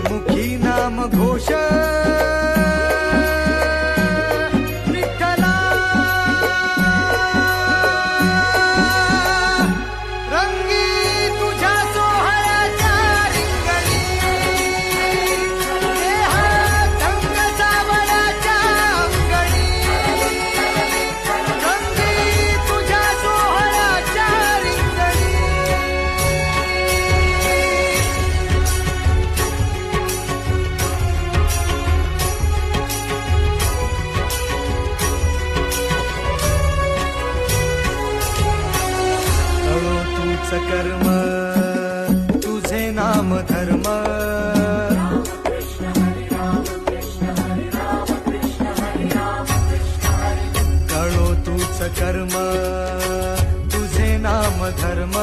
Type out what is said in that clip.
முக सकर्म तुझे नाम धर्म. करो तू सकर्म तुझे नाम धर्म.